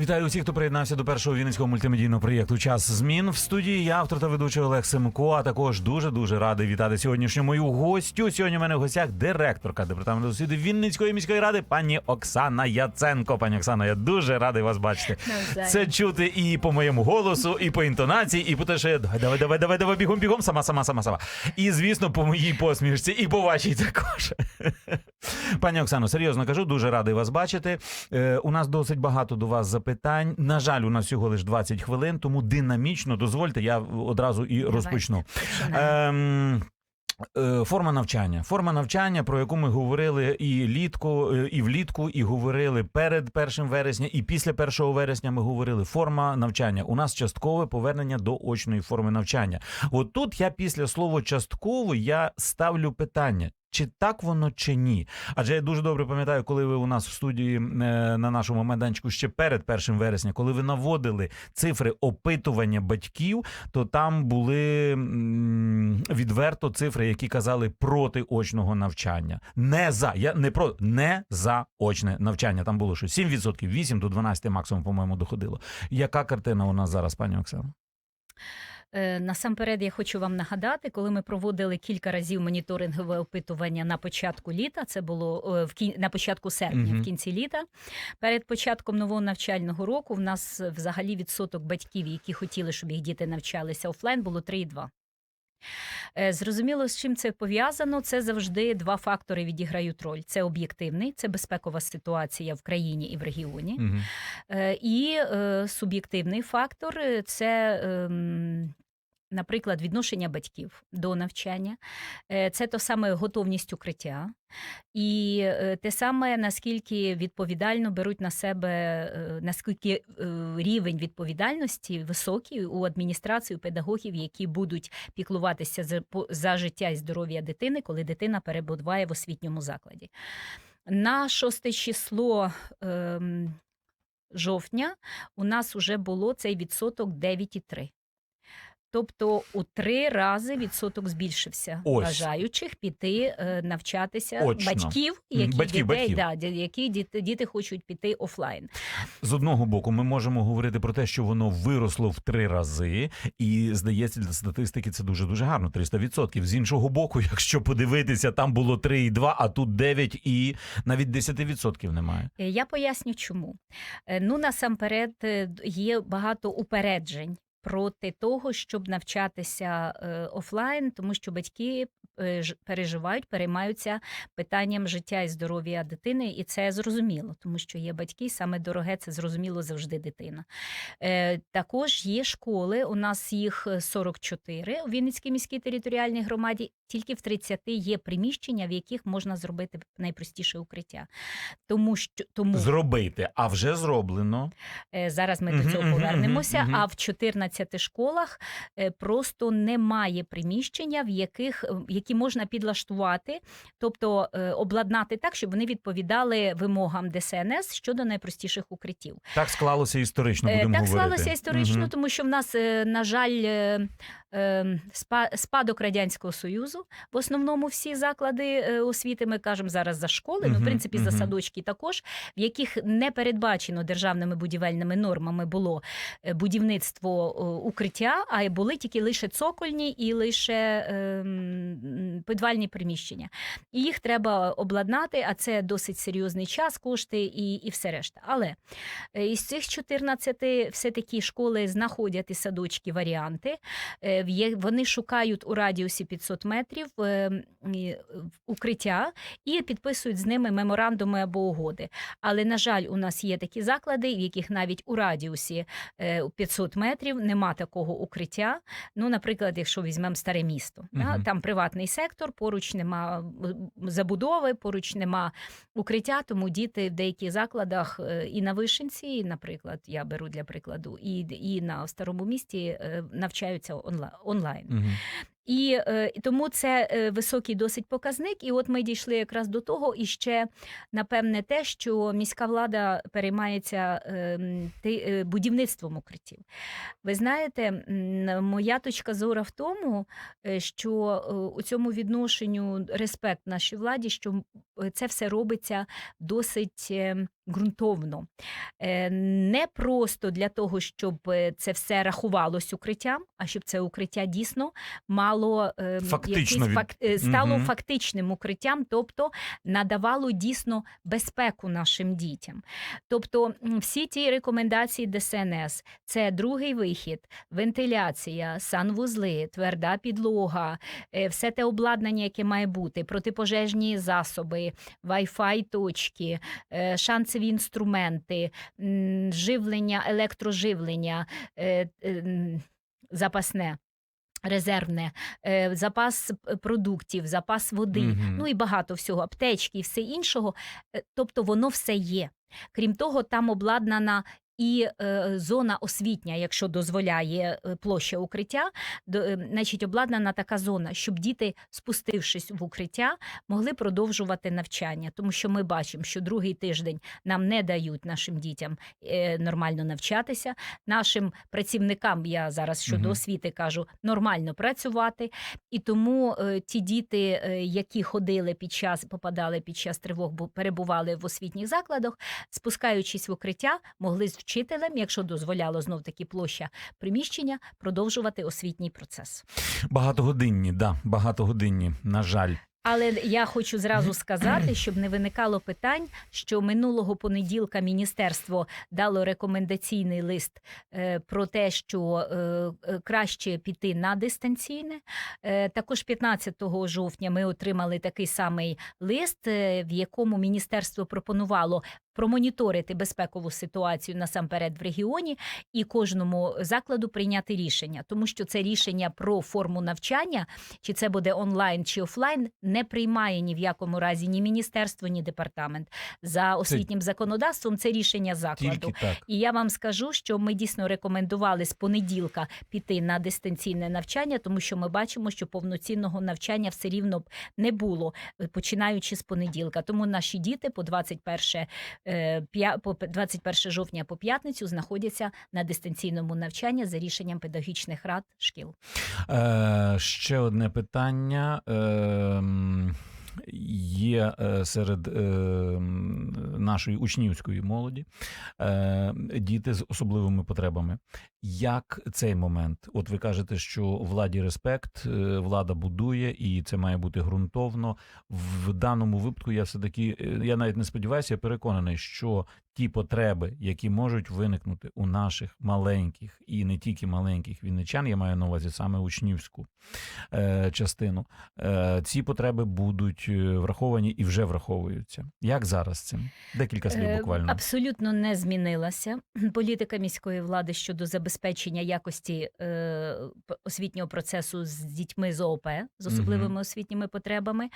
Вітаю усіх, хто приєднався до першого вінницького мультимедійного проєкту Час змін в студії. Я автор та ведучий Олег Семко. А також дуже дуже радий вітати сьогоднішню мою гостю. Сьогодні у мене в гостях директорка департаменту освіти Вінницької міської ради, пані Оксана Яценко. Пані Оксана, я дуже радий вас бачити. Це чути і по моєму голосу, і по інтонації, і по те, що я давай, давай, давай, давай, бігом, бігом, сама, сама, сама, сама. І звісно, по моїй посмішці, і по вашій також. Пані Оксано, серйозно кажу, дуже радий вас бачити. Е, у нас досить багато до вас запитань. На жаль, у нас всього лише 20 хвилин, тому динамічно дозвольте, я одразу і розпочну. Ем, е, Форма навчання. Форма навчання, про яку ми говорили і літку, е, і влітку, і говорили перед 1 вересня, і після 1 вересня ми говорили. Форма навчання. У нас часткове повернення до очної форми навчання. От тут я після слова частково я ставлю питання. Чи так воно чи ні? Адже я дуже добре пам'ятаю, коли ви у нас в студії е, на нашому майданчику ще перед 1 вересня, коли ви наводили цифри опитування батьків, то там були відверто цифри, які казали проти очного навчання. Не за я не про не за очне навчання. Там було що 7%, 8 до 12 максимум, по-моєму, доходило. Яка картина у нас зараз, пані Оксана? Е, Насамперед, я хочу вам нагадати, коли ми проводили кілька разів моніторингове опитування на початку літа, це було е, в кін... на початку серпня, угу. в кінці літа. Перед початком нового навчального року в нас взагалі відсоток батьків, які хотіли, щоб їх діти навчалися офлайн, було 3,2. Е, Зрозуміло, з чим це пов'язано. Це завжди два фактори відіграють роль: це об'єктивний, це безпекова ситуація в країні і в регіоні. Угу. І е, суб'єктивний фактор е, це. Наприклад, відношення батьків до навчання, Е, це то саме готовність укриття, і е, те саме наскільки відповідально беруть на себе, е, наскільки рівень відповідальності високий у адміністрації, педагогів, які будуть піклуватися за, життя і здоров'я дитини, коли дитина перебуває в освітньому закладі. На шосте число. ем, жовтня у нас вже було цей відсоток 9,3. Тобто у три рази відсоток збільшився Ось. бажаючих піти е, навчатися Очно. батьків, які батьків, дітей, батьків. Да, які діти, діти хочуть піти офлайн. З одного боку, ми можемо говорити про те, що воно виросло в три рази, і здається, для статистики це дуже дуже гарно. 300%. З іншого боку, якщо подивитися, там було 3,2, а тут 9 і навіть 10% немає. Е, Я поясню, чому. Е, Ну, насамперед, є багато упереджень проти того, щоб навчатися е, офлайн, тому що батьки переживають, переймаються питанням життя і здоров'я дитини, і це зрозуміло, тому що є батьки, саме дороге це зрозуміло завжди дитина. Е, Також є школи, у нас їх е, 44 у Вінницькій міській територіальній громаді. Тільки в 30 є приміщення, в яких можна зробити найпростіше укриття. Тому що тому Зробити, а вже зроблено. Е, Зараз ми до цього повернемося. А в 14 школах е, просто немає приміщення, в яких е, які можна підлаштувати, тобто е, обладнати так, щоб вони відповідали вимогам ДСНС щодо найпростіших укриттів. Так склалося історично. Е, Будемо Так говорити. склалося історично, Мгм. тому що в нас, е, на жаль, е, е, спадок радянського союзу. В основному всі заклади е, освіти ми кажемо зараз за школи, ну в принципі за садочки також, в яких не передбачено державними будівельними нормами було е, будівництво е, укриття, а були тільки лише цокольні і лише ем, підвальні приміщення. І їх треба обладнати, а це досить серйозний час, кошти і, і все решта. Але Е, Із цих 14 все-таки школи знаходять і садочки варіанти. Е, Вони шукають у радіусі 500 метрів е, укриття і підписують з ними меморандуми або угоди. Але, на жаль, у нас є такі заклади, в яких навіть у радіусі е, 500 метрів нема такого укриття. Ну, наприклад, якщо візьмемо старе місто, да, Мгм. там приватний сектор, поруч нема е, забудови, поруч нема укриття, тому діти в деяких закладах е, і на Вишенці, і, наприклад, я беру для прикладу, і, і на старому місті е, навчаються онла- онлайн. Мгм. І е, і тому це е, високий досить показник. І от ми дійшли якраз до того, і ще напевне те, що міська влада переймається ем, е, будівництвом укриттів. Ви знаєте, моя точка зору в тому, що у цьому відношенню респект нашій владі, що це все робиться досить е, ґрунтовно. Е, Не просто для того, щоб е, це все рахувалось укриттям, а щоб це укриття дійсно мало е, Фактично фак- е, стало Мгм. фактичним укриттям, тобто надавало дійсно безпеку нашим дітям. Тобто всі ті рекомендації ДСНС це другий вихід, вентиляція, санвузли, тверда підлога, все те обладнання, яке має бути, протипожежні засоби, Wi-Fi точки, е, шансові інструменти, живлення, електроживлення, е, е, запасне. Резервне, е, запас продуктів, запас води, Мгм. ну і багато всього, аптечки і все іншого. Тобто воно все є. Крім того, там обладнана і е, зона освітня, якщо дозволяє е, площа укриття, до, е, значить обладнана така зона, щоб діти, спустившись в укриття, могли продовжувати навчання. Тому що ми бачимо, що другий тиждень нам не дають нашим дітям е, нормально навчатися. Нашим працівникам, я зараз щодо Мгм. освіти кажу, нормально працювати. І тому е, ті діти, е, які ходили під час, попадали під час тривог, бо перебували в освітніх закладах, спускаючись в укриття, могли вчителем, якщо дозволяло знов таки площа приміщення, продовжувати освітній процес. Багатогодинні, да, багатогодинні, на жаль. Але я хочу зразу сказати, щоб не виникало питань, що минулого понеділка міністерство дало рекомендаційний лист е, про те, що е, е, краще піти на дистанційне. Також 15 жовтня ми отримали такий самий лист, в якому міністерство пропонувало промоніторити безпекову ситуацію насамперед в регіоні і кожному закладу прийняти рішення, тому що це рішення про форму навчання, чи це буде онлайн чи офлайн, не приймає ні в якому разі ні міністерство, ні департамент. За освітнім законодавством це рішення закладу. І я вам скажу, що ми дійсно рекомендували з понеділка піти на дистанційне навчання, тому що ми бачимо, що повноцінного навчання все рівно б не було, е, починаючи з понеділка. Тому наші діти по 21, е, п'я- по 21 жовтня по п'ятницю знаходяться на дистанційному навчанні за рішенням педагогічних рад шкіл. Е, ще одне питання. Е, є е, серед е, нашої учнівської молоді е, діти з особливими потребами. Як цей момент? От ви кажете, що владі респект, влада будує, і це має бути ґрунтовно. В даному випадку я все таки, я навіть не сподіваюся, я переконаний, що ті потреби, які можуть виникнути у наших маленьких і не тільки маленьких вінничан, я маю на увазі саме учнівську е, частину, е, ці потреби будуть е, враховані і вже враховуються. Як зараз цим? Декілька слів Е, буквально. Абсолютно не змінилася політика міської влади щодо забезпечення якості е, освітнього процесу з дітьми з ООП з особливими освітніми потребами.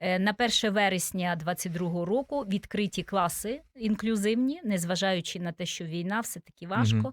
Е, на 1 вересня 2022 року відкриті класи інклюзивні, незважаючи на те, що війна все таки важко Мгм.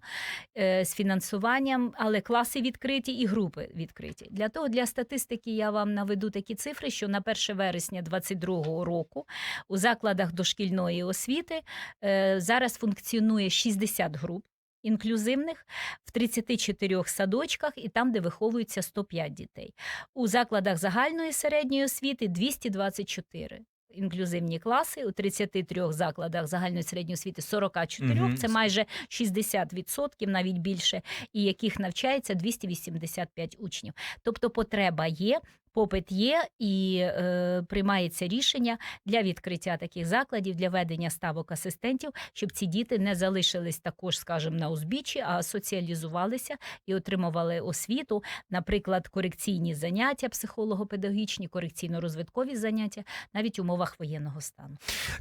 е, з фінансуванням, але класи відкриті і групи відкриті. Для того для статистики я вам наведу такі цифри, що на 1 вересня 2022 року у закладах дошкільної освіти е, зараз функціонує 60 груп. Інклюзивних в 34 садочках і там, де виховуються 105 дітей. У закладах загальної середньої освіти 224 інклюзивні класи, у 33 закладах загальної середньої освіти 44, угу. це майже 60%, навіть більше, і яких навчається 285 учнів. Тобто потреба є, попит є і е, приймається рішення для відкриття таких закладів, для ведення ставок асистентів, щоб ці діти не залишились також, скажімо, на узбіччі, а соціалізувалися і отримували освіту, наприклад, корекційні заняття, психолого-педагогічні, корекційно-розвиткові заняття, навіть в умовах воєнного стану.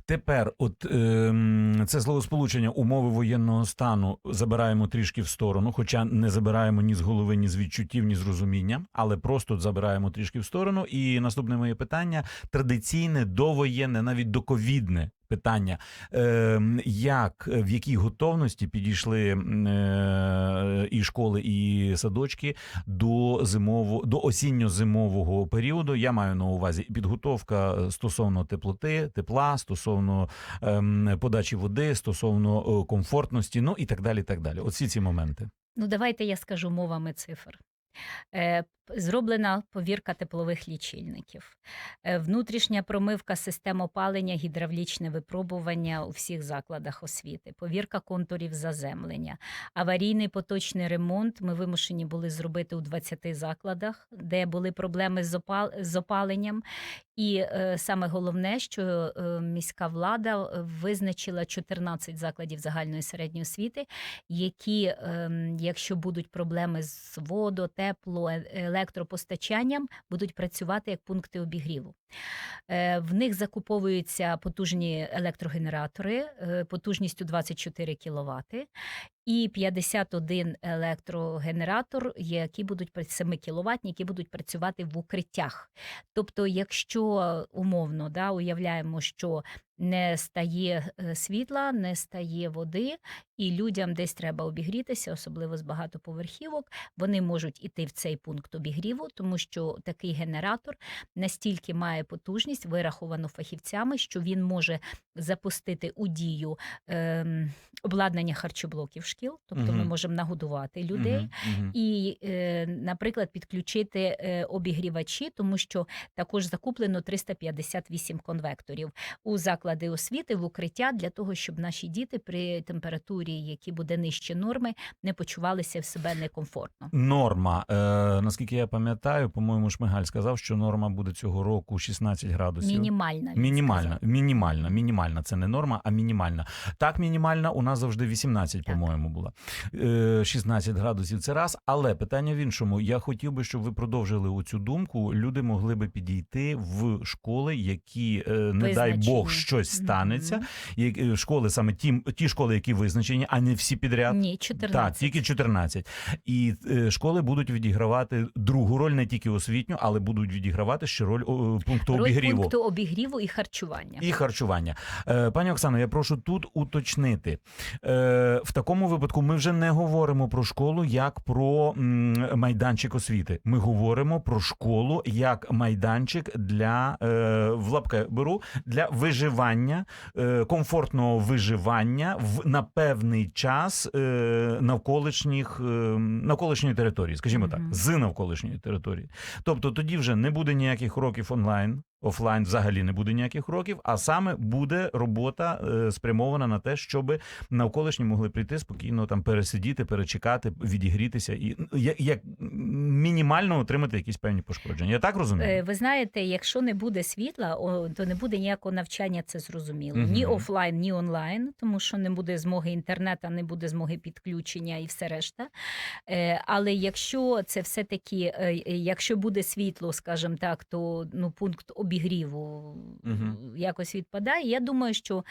Тепер, от ем, це словосполучення умови воєнного стану забираємо трішки в сторону, хоча не забираємо ні з голови, ні з відчуттів, ні з розуміння, але просто забираємо трішки в сторону. І наступне моє питання традиційне, довоєнне, навіть доковідне питання. Е, як в якій готовності підійшли е, і школи, і садочки до зимово до осінньо-зимового періоду? Я маю на увазі підготовка стосовно теплоти, тепла, стосовно ем, подачі води, стосовно е, комфортності, ну і так далі. Так далі. Оці ці моменти. Ну, давайте я скажу мовами цифр. Е, Зроблена повірка теплових лічильників, Е, внутрішня промивка систем опалення, гідравлічне випробування у всіх закладах освіти, повірка контурів заземлення, аварійний поточний ремонт. Ми вимушені були зробити у 20 закладах, де були проблеми з опаленням. І е, саме головне, що е, міська влада е, визначила 14 закладів загальної середньої освіти, які, ем, якщо будуть проблеми з водо, тепло, електропостачанням, будуть працювати як пункти обігріву. Е, В них закуповуються потужні електрогенератори е, потужністю 24 кВт і 51 електрогенератор, які будуть 7 кВт, які будуть працювати в укриттях. Тобто, якщо умовно да, уявляємо, що не стає е, світла, не стає води, і людям десь треба обігрітися, особливо з багатоповерхівок, вони можуть іти в цей пункт обігріву, тому що такий генератор настільки має потужність, вираховану фахівцями, що він може запустити у дію ем, обладнання харчоблоків шкіл, тобто ми можемо нагодувати людей. Мгм. І, е, наприклад, підключити е, обігрівачі, тому що також закуплено 358 конвекторів у заклади освіти в укриття для того, щоб наші діти при температурі, які буде нижче норми, не почувалися в себе некомфортно. Норма. Е, наскільки я пам'ятаю, по-моєму, Шмигаль сказав, що норма буде цього року 16 градусів. Мінімальна. Мінімальна, мінімальна, мінімальна. Це не норма, а мінімальна. Так, мінімальна у нас завжди 18, Так. по-моєму, була. Е, 16 градусів це раз. Але питання в іншому. Я хотів би, щоб ви продовжили оцю думку. Люди могли би підійти в школи, які, е, не дай. Бог, щось станеться. Як- е, Школи саме ті, ті школи, які визначені, а не всі підряд. Ні, 14. Так, тільки 14. І е, школи будуть відігравати другу роль, не тільки освітню, але будуть відігравати ще роль о, пункту Роль обігріву. пункту обігріву і харчування. І харчування. Е, пані Оксано, я прошу тут уточнити. Е, в такому випадку ми вже не говоримо про школу як про м, майданчик освіти. Ми говоримо про школу як майданчик для е, в лапки беру для виживання, е, комфортного виживання в на певний час е, навколишніх е, навколишньої території, скажімо так, з навколишньої території. Тобто тоді вже не буде ніяких уроків онлайн. Офлайн взагалі не буде ніяких уроків, а саме буде робота е, спрямована на те, щоб навколишні могли прийти спокійно там пересидіти, перечекати, відігрітися і ну, як, як мінімально отримати якісь певні пошкодження. Я так розумію? Е, Ви знаєте, якщо не буде світла, то не буде ніякого навчання, це зрозуміло. Мгм. Ні офлайн, ні онлайн, тому що не буде змоги інтернету, не буде змоги підключення і все решта. Е, Але якщо це все-таки, е, якщо буде світло, скажімо так, то ну, пункт обігріву Мгм. якось відпадає. Я думаю, що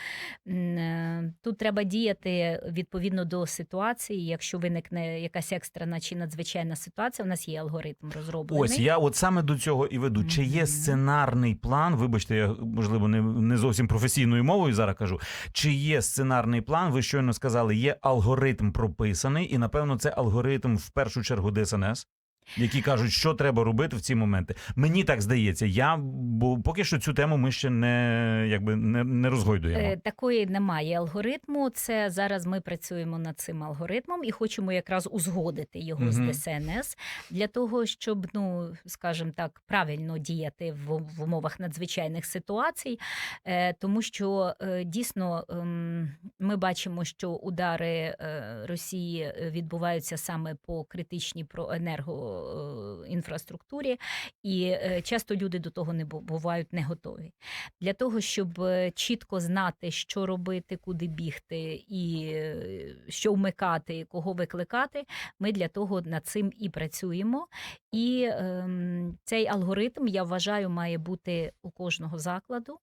е, тут треба діяти відповідно до ситуації. Якщо виникне якась екстрена чи надзвичайна ситуація, у нас є алгоритм розроблений. Ось я от саме до цього і веду. Чи є сценарний план? Вибачте, я можливо не, не зовсім професійною мовою зараз кажу. Чи є сценарний план? Ви щойно сказали, є алгоритм прописаний, і напевно це алгоритм в першу чергу ДСНС. Які кажуть, що треба робити в ці моменти. Мені так здається. Я бо поки що цю тему ми ще не якби не, не розгойдуємо. Е, Такої немає алгоритму. Це зараз ми працюємо над цим алгоритмом і хочемо якраз узгодити його Мгм. з ДСНС для того, щоб, ну скажімо так, правильно діяти в, в умовах надзвичайних ситуацій, Е, тому що е, дійсно ем, ми бачимо, що удари Росії відбуваються саме по критичній про енергоінфраструктурі, і е, часто люди до того не бувають не готові. Для того, щоб е, чітко знати, що робити, куди бігти, і е, що вмикати, кого викликати, ми для того над цим і працюємо. І ем, цей алгоритм, я вважаю, має бути у кожного закладу.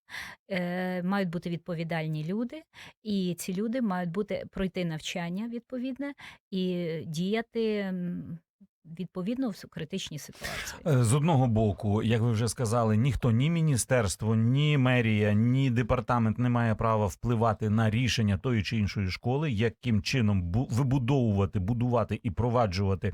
Е, мають бути відповідальні люди, і ці люди мають бути пройти навчання відповідне і діяти. Відповідно в критичній ситуації. Е, З одного боку, як ви вже сказали, ніхто, ні міністерство, ні мерія, ні департамент не має права впливати на рішення тої чи іншої школи, яким чином бу- вибудовувати, будувати і проваджувати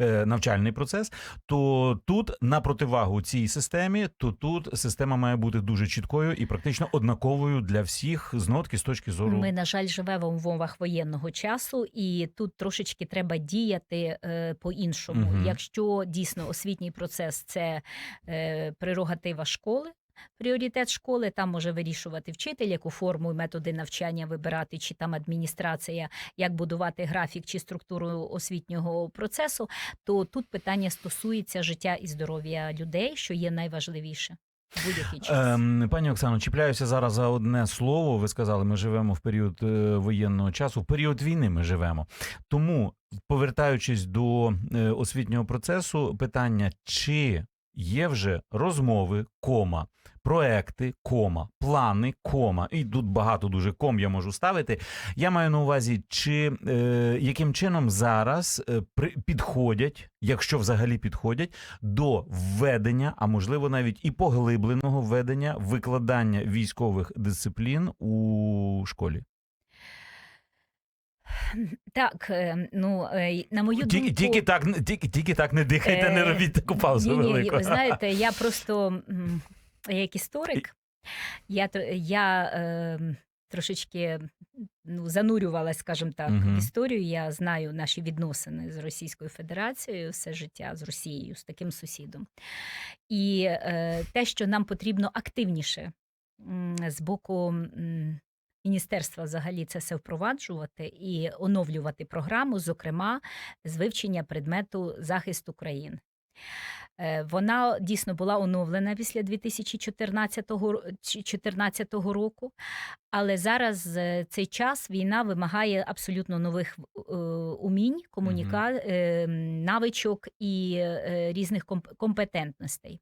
е, навчальний процес. То тут на противагу цій системі, то тут система має бути дуже чіткою і практично однаковою для всіх знов таки з точки зору. Ми, на жаль, живемо в умовах воєнного часу, і тут трошечки треба діяти е, по-іншому. Мгм. Якщо дійсно освітній процес це е, прерогатива школи. Пріоритет школи там може вирішувати вчитель, яку форму і методи навчання вибирати, чи там адміністрація, як будувати графік чи структуру освітнього процесу. То тут питання стосується життя і здоров'я людей, що є найважливіше час. Ем, пані Оксано, чіпляюся зараз за одне слово. Ви сказали, ми живемо в період е, воєнного часу, в період війни ми живемо. Тому, повертаючись до е, освітнього процесу, питання: чи є вже розмови, кома, проекти, кома, плани, кома, і тут багато дуже ком я можу ставити. Я маю на увазі, чи е, яким чином зараз е, при, підходять, якщо взагалі підходять, до введення, а можливо навіть і поглибленого введення викладання військових дисциплін у школі. Так, е, ну е, на мою Тільки, думку, тільки так, не- тільки, тільки так не дихайте, не Е, робіть таку паузу ні, ні, велику. ви знаєте, я просто як історик, я, я е, трошечки ну, занурювалась, скажімо так, Мгм. в історію. Я знаю наші відносини з Російською Федерацією, все життя з Росією, з таким сусідом. І е, те, що нам потрібно активніше з боку. Міністерства взагалі це все впроваджувати і оновлювати програму, зокрема з вивчення предмету захист України. Е, Вона дійсно була оновлена після 2014 ро- чи- 14 року, але зараз е, цей час війна вимагає абсолютно нових е, умінь, комуніка, м, навичок і різних комп- компетентностей.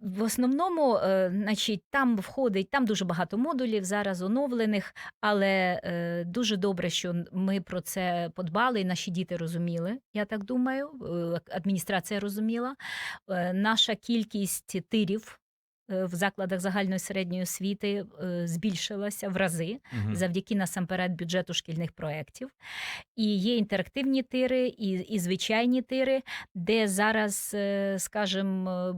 В- основному, е, значить, там входить там дуже багато модулів зараз оновлених, але е, дуже добре, що ми про це подбали, і наші діти розуміли. Я так думаю. е, Адміністрація розуміла. Наша кількість тирів. Е, В закладах загальної середньої освіти е, збільшилася в рази Мгм. завдяки насамперед бюджету шкільних проєктів. І є інтерактивні тири, і, і звичайні тири, де зараз, е, скажімо,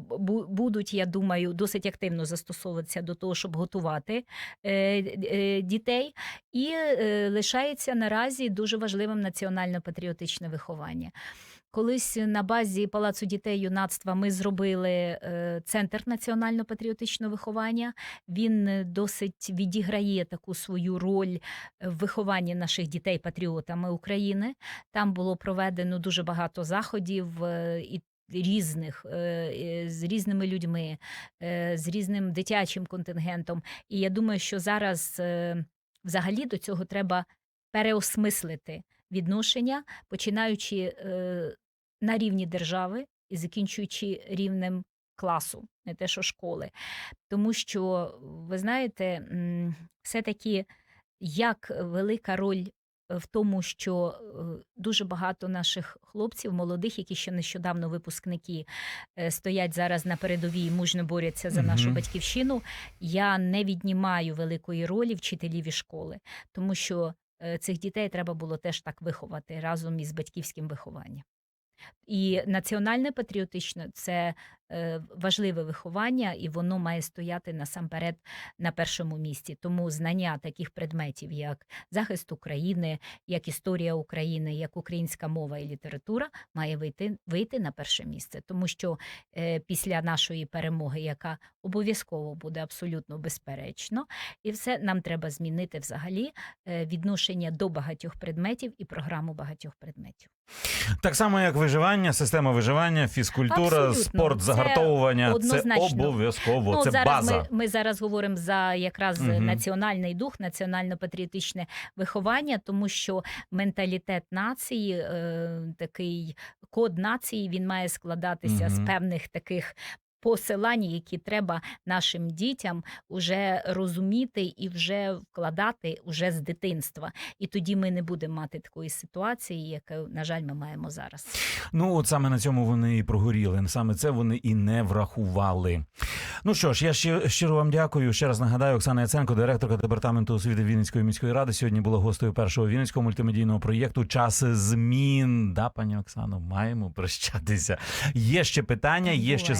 будуть, я думаю, досить активно застосовуватися до того, щоб готувати дітей. І лишається наразі дуже важливим національно-патріотичне виховання. Колись на базі Палацу дітей юнацтва ми зробили е, центр національно-патріотичного виховання. Він е, досить відіграє таку свою роль в вихованні наших дітей патріотами України. Там було проведено дуже багато заходів е, і. Різних е, е, з різними людьми, е, з різним дитячим контингентом. І я думаю, що зараз е, взагалі до цього треба переосмислити відношення, починаючи е, на рівні держави і закінчуючи рівнем класу, не те, що школи. Тому що, ви знаєте, все-таки як велика роль в тому, що е, дуже багато наших хлопців, молодих, які ще нещодавно випускники, е, стоять зараз на передовій і мужньо борються за нашу Мгм. батьківщину. Я не віднімаю великої ролі вчителів і школи, тому що е, цих дітей треба було теж так виховати разом із батьківським вихованням. І національне патріотичне це важливе виховання, і воно має стояти насамперед на першому місці. Тому знання таких предметів, як захист України, як історія України, як українська мова і література, має вийти, вийти на перше місце. Тому що е, після нашої перемоги, яка обов'язково буде абсолютно безперечно, і все нам треба змінити взагалі е, відношення до багатьох предметів і програму багатьох предметів. Так само, як виживання, система виживання, фізкультура, Абсолютно. спорт, Це загартовування це однозначно. обов'язково. Ну, це зараз база. Ми, ми зараз говоримо за якраз угу. національний дух, національно-патріотичне виховання, тому що менталітет нації, е, такий код нації, він має складатися з певних таких. Посилання, які треба нашим дітям уже розуміти і вже вкладати уже з дитинства. І тоді ми не будемо мати такої ситуації, яку, на жаль, ми маємо зараз. Ну, от саме на цьому вони і прогоріли. Саме це вони і не врахували. Ну що ж, я ще щиро вам дякую. Ще раз нагадаю, Оксана Яценко, директорка департаменту освіти Вінницької міської ради, сьогодні була гостею першого вінницького мультимедійного проєкту Час змін. Да, пані Оксано, маємо прощатися. Є ще питання, є ще Буває.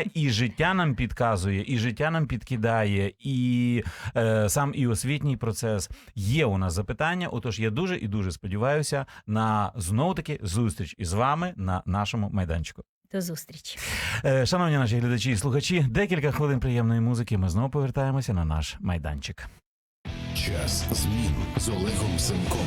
Запитання, і життя нам підказує, і життя нам підкидає, і е, сам і освітній процес. Є у нас запитання. Отож, я дуже і дуже сподіваюся на знову таки зустріч із вами на нашому майданчику. До зустрічі. Е, Шановні наші глядачі і слухачі, декілька хвилин приємної музики. Ми знову повертаємося на наш майданчик. Час змін з Олегом Семком.